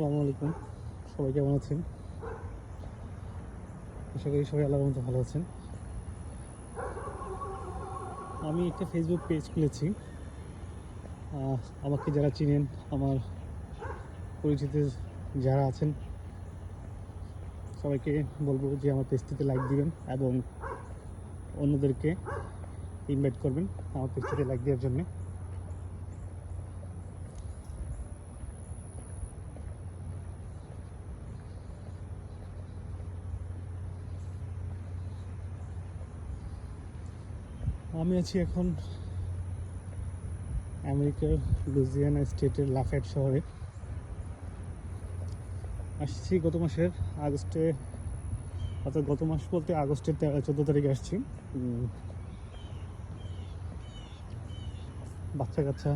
আসসালামু আলাইকুম। সবাই কেমন আছেন? আশা করি সবাই আল্লাহর মতো ভালো আছেন। আমি একটা ফেসবুক পেজ খুলেছি। আমাকে যারা চিনেন, আমার পরিচিত যারা আছেন, সবাইকে বলব যে আমার পেজটিতে লাইক দিবেন এবং অন্যদেরকে ইনভাইট করবেন আমার পেজটিতে লাইক দেওয়ার জন্য। আমি আছি এখন আমেরিকার লুজিয়ানা স্টেটের লাফেট শহরে। আসছি গত মাসের আগস্টে, অর্থাৎ গত মাস বলতে আগস্টের চোদ্দ তারিখে আসছি। বাচ্চা কাচ্চা,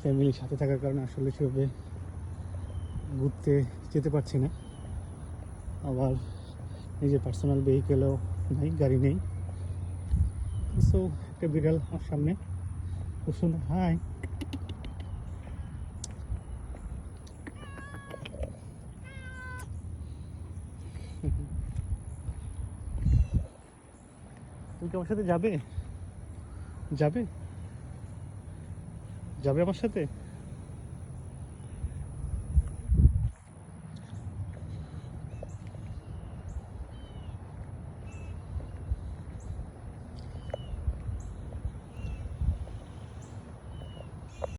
ফ্যামিলির সাথে থাকার কারণে আসলে সেভাবে ঘুরতে যেতে পারছি না। আবার নিজের পার্সোনাল ভেহিকেলও নেই, গাড়ি নেই। সো একটা বিড়াল আমার সামনে। খুব হাই। তুমি কি আমার সাথে যাবে? যাবে? যাবে আমার সাথে?